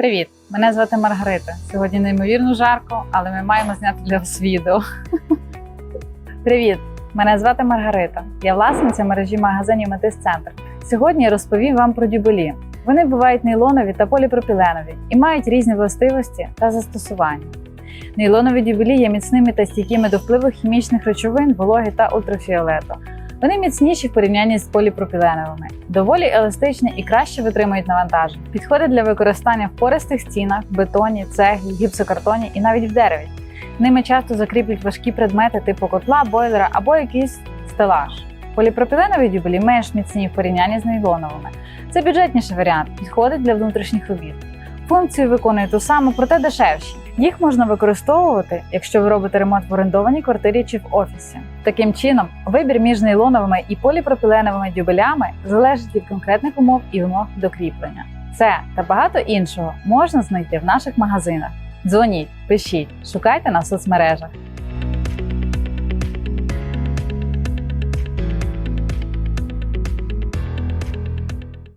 Привіт! Мене звати Маргарита. Сьогодні неймовірно жарко, але ми маємо зняти для вас відео. Привіт! Мене звати Маргарита. Я власниця мережі магазинів Метис Центр. Сьогодні я розповім вам про дюбелі. Вони бувають нейлонові та поліпропіленові і мають різні властивості та застосування. Нейлонові дюбелі є міцними та стійкими до впливу хімічних речовин, вологи та ультрафіолету. Вони міцніші в порівнянні з поліпропіленовими, доволі еластичні і краще витримують навантаження. Підходять для використання в пористих стінах, бетоні, цеглі, гіпсокартоні і навіть в дереві. Ними часто закріплюють важкі предмети типу котла, бойлера або якийсь стелаж. Поліпропіленові дюбелі менш міцні в порівнянні з нейлоновими. Це бюджетніший варіант, підходить для внутрішніх робіт. Функцію виконує ту саму, проте дешевші. Їх можна використовувати, якщо ви робите ремонт в орендованій квартирі чи в офісі. Таким чином, вибір між нейлоновими і поліпропіленовими дюбелями залежить від конкретних умов і вимог до кріплення. Це та багато іншого можна знайти в наших магазинах. Дзвоніть, пишіть, шукайте на соцмережах.